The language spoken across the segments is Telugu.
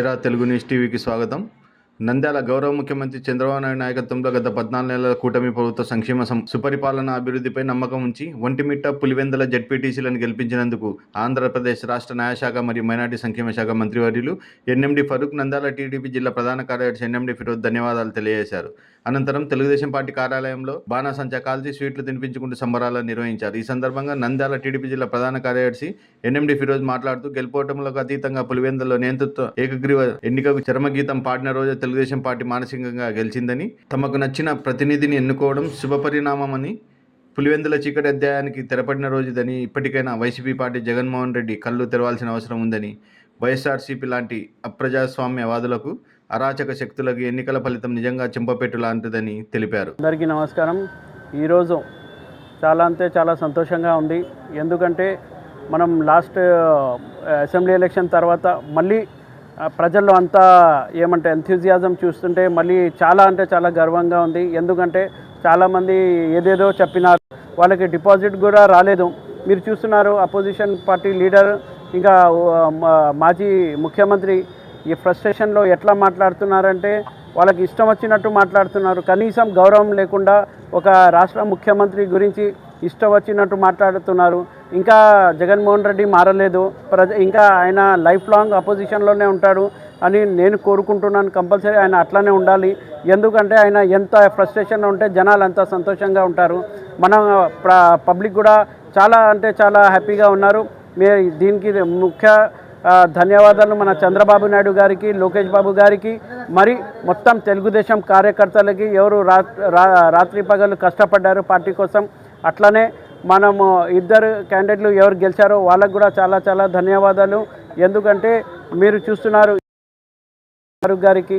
ఎరా తెలుగు న్యూస్ టీవీకి స్వాగతం. నంద్యాల గౌరవ ముఖ్యమంత్రి చంద్రబాబు నాయుడు నాయకత్వంలో గత పద్నాలుగు నెలల కూటమి ప్రభుత్వ సంక్షేమ సం- సుపరిపాలన అభివృద్ధిపై నమ్మకం ఉంచి ఒంటిమిట్ట పులివెందల జడ్పీటీసీలను గెలిపించినందుకు ఆంధ్రప్రదేశ్ రాష్ట్ర న్యాయశాఖ మరియు మైనార్టీ సంక్షేమ శాఖ మంత్రివర్యులు ఎన్ఎండి ఫరూక్ నంద్యాల టీడీపీ జిల్లా ప్రధాన కార్యదర్శి ఎన్ఎండి ఫిరోజ్ ధన్యవాదాలు తెలియజేశారు. అనంతరం తెలుగుదేశం పార్టీ కార్యాలయంలో బాణాసంచా కాల్చి స్వీట్లు తినిపించుకుంటూ సంబరాలు నిర్వహించారు. ఈ సందర్భంగా నంద్యాల టీడీపీ జిల్లా ప్రధాన కార్యదర్శి ఎన్ఎండి ఫిరోజ్ మాట్లాడుతూ గెలుపోటములకు అతీతంగా పులివెందులో నేతృత్వ ఏకగ్రీవ ఎన్నికకు చరమగీతం పాడిన రోజు తెలుగుదేశం పార్టీ మానసికంగా గెలిచిందని తమకు నచ్చిన ప్రతినిధిని ఎన్నుకోవడం శుభపరిణామమని పులివెందుల చీకటి అధ్యాయానికి తెరపడిన రోజుదని ఇప్పటికైనా వైసీపీ పార్టీ జగన్మోహన్ రెడ్డి కళ్ళు తెరవాల్సిన అవసరం ఉందని వైఎస్ఆర్సీపీ లాంటి అప్రజాస్వామ్యవాదులకు అరాచక శక్తులకు ఎన్నికల ఫలితం నిజంగా చెంపపెట్టు లాంటిదని తెలిపారు. అందరికీ నమస్కారం. ఈరోజు చాలా అంటే చాలా సంతోషంగా ఉంది. ఎందుకంటే మనం లాస్ట్ అసెంబ్లీ ఎలక్షన్ తర్వాత మళ్ళీ ప్రజల్లో అంతా ఏమంటే ఎంథ్యూజియాజం చూస్తుంటే మళ్ళీ చాలా అంటే చాలా గర్వంగా ఉంది. ఎందుకంటే చాలామంది ఏదేదో చెప్పినారు. వాళ్ళకి డిపాజిట్ కూడా రాలేదు. మీరు చూస్తున్నారు అపోజిషన్ పార్టీ లీడర్ ఇంకా మా- మాజీ ముఖ్యమంత్రి ఈ ఫ్రస్ట్రేషన్లో ఎట్లా మాట్లాడుతున్నారంటే వాళ్ళకి ఇష్టం వచ్చినట్టు మాట్లాడుతున్నారు. కనీసం గౌరవం లేకుండా ఒక రాష్ట్ర ముఖ్యమంత్రి గురించి ఇష్టం వచ్చినట్టు మాట్లాడుతున్నారు. ఇంకా జగన్మోహన్ రెడ్డి మారలేదు. ప్రజ ఇంకా ఆయన లైఫ్ లాంగ్ అపోజిషన్లోనే ఉంటాడు అని నేను కోరుకుంటున్నాను కంపల్సరీ ఆయన అట్లానే ఉండాలి. ఎందుకంటే ఆయన ఎంత ఫ్రస్ట్రేషన్లో ఉంటే జనాలు అంత సంతోషంగా ఉంటారు. మన పబ్లిక్ కూడా చాలా అంటే చాలా హ్యాపీగా ఉన్నారు. మీ దీనికి ముఖ్య ధన్యవాదాలు మన చంద్రబాబు నాయుడు గారికి లోకేష్ బాబు గారికి. మరి మొత్తం తెలుగుదేశం కార్యకర్తలకి ఎవరు రాత్రి పగలు కష్టపడ్డారు పార్టీ కోసం అట్లనే మనము ఇద్దరు క్యాండిడేట్లు ఎవరు గెలిచారో వాళ్ళకు కూడా చాలా చాలా ధన్యవాదాలు. ఎందుకంటే మీరు చూస్తున్నారు ఫారూక్ గారికి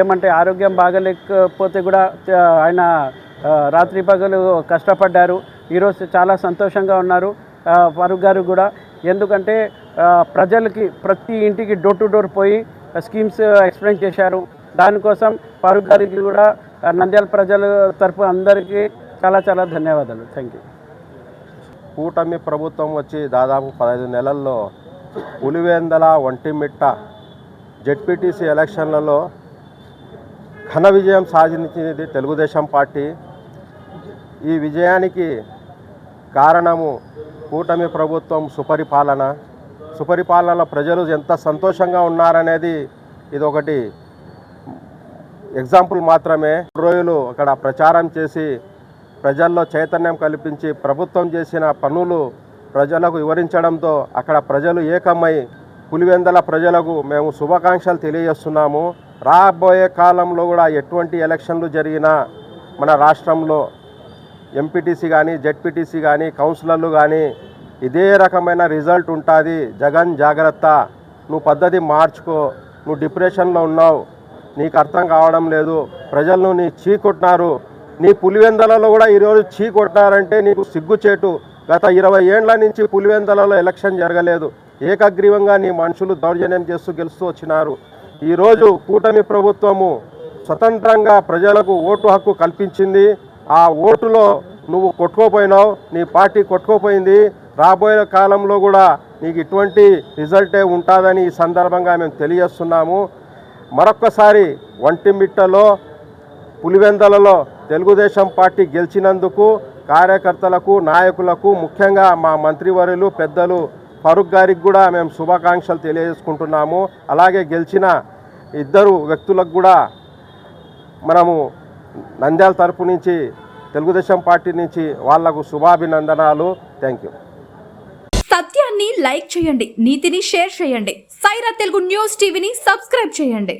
ఏమంటే ఆరోగ్యం బాగలేకపోతే కూడా ఆయన రాత్రి పగలు కష్టపడ్డారు. ఈరోజు చాలా సంతోషంగా ఉన్నారు ఆ, ఫారూక్ గారు కూడా. ఎందుకంటే ప్రజలకి ప్రతి ఇంటికి డోర్ టు డోర్ పోయి స్కీమ్స్ ఎక్స్ప్లెయిన్ చేశారు. దానికోసం ఫారూక్ గారికి కూడా నంద్యాల ప్రజల తరపు అందరికీ చాలా చాలా ధన్యవాదాలు. థ్యాంక్ యూ కూటమి ప్రభుత్వం వచ్చి దాదాపు పదహైదు నెలల్లో పులివేందల ఒంటిమిట్ట జెడ్పీటీసీ ఎలక్షన్లలో ఘన విజయం సాధించింది తెలుగుదేశం పార్టీ. ఈ విజయానికి కారణము కూటమి ప్రభుత్వం సుపరిపాలన. సుపరిపాలనలో ప్రజలు ఎంత సంతోషంగా ఉన్నారనేది ఇది ఒకటి ఎగ్జాంపుల్ మాత్రమే. రోజులు అక్కడ ప్రచారం చేసి ప్రజల్లో చైతన్యం కల్పించి ప్రభుత్వం చేసిన పనులు ప్రజలకు వివరించడంతో అక్కడ ప్రజలు ఏకమై పులివెందల ప్రజలకు మేము శుభాకాంక్షలు తెలియజేస్తున్నాము. రాబోయే కాలంలో కూడా ఎటువంటి ఎలక్షన్లు జరిగినా మన రాష్ట్రంలో ఎంపీటీసీ కానీ జెడ్పీటీసీ కానీ కౌన్సిలర్లు కానీ ఇదే రకమైన రిజల్ట్ ఉంటుంది. జగన్ జాగ్రత్త నువ్వు పద్ధతి మార్చుకో నువ్వు డిప్రెషన్లో ఉన్నావు నీకు అర్థం కావడం లేదు ప్రజలను నీ చీకొట్టినారు నీ పులివెందలలో కూడా ఈరోజు చీ కొట్టారంటే నీకు సిగ్గుచేటు. గత ఇరవై ఏండ్ల నుంచి పులివెందలలో ఎలక్షన్ జరగలేదు. ఏకగ్రీవంగా నీ మనుషులు దౌర్జన్యం చేస్తూ గెలుస్తూ వచ్చినారు. ఈరోజు కూటమి ప్రభుత్వము స్వతంత్రంగా ప్రజలకు ఓటు హక్కు కల్పించింది. ఆ ఓటులో నువ్వు కొట్టుకోపోయినావు నీ పార్టీ కొట్టుకోపోయింది. రాబోయే కాలంలో కూడా నీకు ఇటువంటి రిజల్టే ఉంటుందని ఈ సందర్భంగా మేము తెలియజేస్తున్నాము. మరొక్కసారి ఒంటిమిట్టలో పులివెందలలో తెలుగుదేశం పార్టీ గెలిచినందుకు కార్యకర్తలకు నాయకులకు ముఖ్యంగా మా మంత్రివర్యులు పెద్దలు ఫరూక్ గారికి కూడా మేము శుభాకాంక్షలు తెలియజేసుకుంటున్నాము. అలాగే గెలిచిన ఇద్దరు వ్యక్తులకు కూడా మనము నంద్యాల తరపు నుంచి తెలుగుదేశం పార్టీ నుంచి వాళ్ళకు శుభాభినందనాలు. Thank you. సత్యాన్ని లైక్ చేయండి నీతిని షేర్ చేయండి. సైరా తెలుగు న్యూస్ టీవీని సబ్స్క్రైబ్ చేయండి.